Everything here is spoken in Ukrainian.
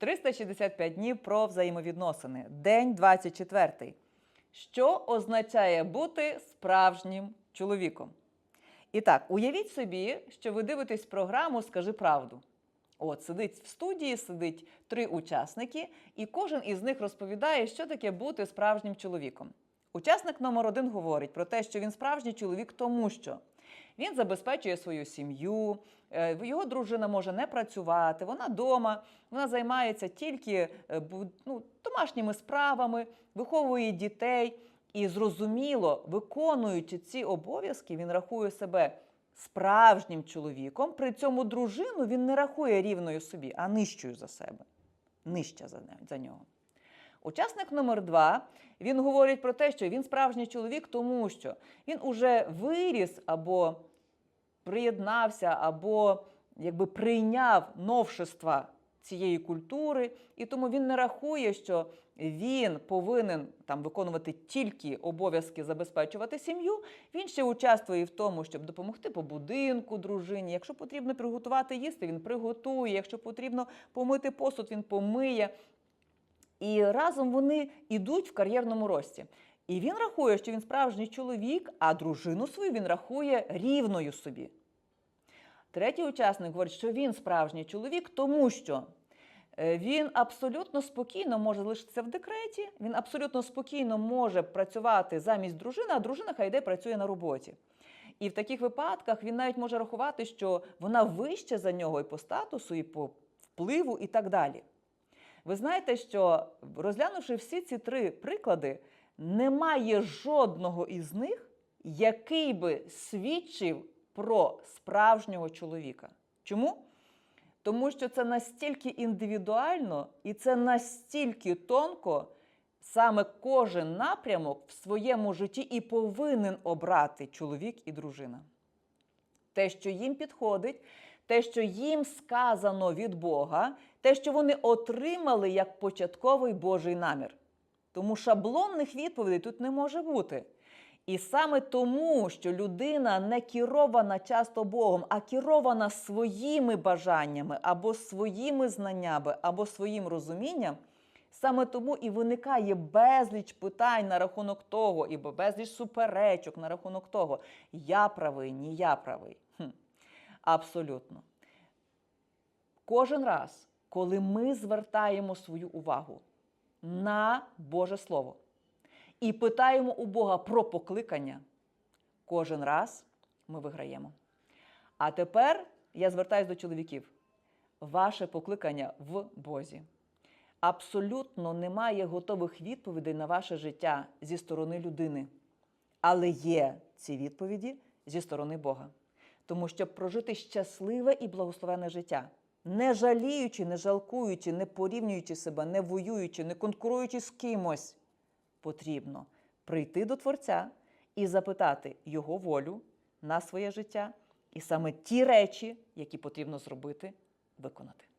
365 днів про взаємовідносини. День 24. Що означає бути справжнім чоловіком? І так, уявіть собі, що ви дивитесь програму Скажи правду. От сидить в студії, сидить три учасники, і кожен із них розповідає, що таке бути справжнім чоловіком. Учасник номер один говорить про те, що він справжній чоловік, тому що він забезпечує свою сім'ю, е, його дружина може не працювати, вона вдома, вона займається тільки е, ну, домашніми справами, виховує дітей. І зрозуміло, виконуючи ці обов'язки, він рахує себе справжнім чоловіком. При цьому дружину він не рахує рівною собі, а нижчою за себе, нижча за нього. Учасник номер два він говорить про те, що він справжній чоловік, тому що він уже виріс або приєднався, або якби прийняв новшества цієї культури, і тому він не рахує, що він повинен там виконувати тільки обов'язки забезпечувати сім'ю. Він ще участвує в тому, щоб допомогти по будинку дружині. Якщо потрібно приготувати їсти, він приготує. Якщо потрібно помити посуд, він помиє. І разом вони йдуть в кар'єрному рості. І він рахує, що він справжній чоловік, а дружину свою він рахує рівною собі. Третій учасник говорить, що він справжній чоловік, тому що е, він абсолютно спокійно може залишитися в декреті, він абсолютно спокійно може працювати замість дружини, а дружина хай йде працює на роботі. І в таких випадках він навіть може рахувати, що вона вища за нього і по статусу, і по впливу, і так далі. Ви знаєте, що розглянувши всі ці три приклади, немає жодного із них, який би свідчив про справжнього чоловіка. Чому? Тому що це настільки індивідуально і це настільки тонко, саме кожен напрямок в своєму житті і повинен обрати чоловік і дружина. Те, що їм підходить, те, що їм сказано від Бога, те, що вони отримали як початковий Божий намір. Тому шаблонних відповідей тут не може бути. І саме тому, що людина не керована часто Богом, а керована своїми бажаннями або своїми знаннями, або своїм розумінням, саме тому і виникає безліч питань на рахунок того, і безліч суперечок на рахунок того, я правий, ні я правий. Хм. Абсолютно. Кожен раз, коли ми звертаємо свою увагу на Боже Слово і питаємо у Бога про покликання, кожен раз ми виграємо. А тепер я звертаюся до чоловіків. Ваше покликання в Бозі. Абсолютно немає готових відповідей на ваше життя зі сторони людини. Але є ці відповіді зі сторони Бога. Тому щоб прожити щасливе і благословенне життя, не жаліючи, не жалкуючи, не порівнюючи себе, не воюючи, не конкуруючи з кимось, потрібно прийти до Творця і запитати Його волю на своє життя, і саме ті речі, які потрібно зробити, виконати.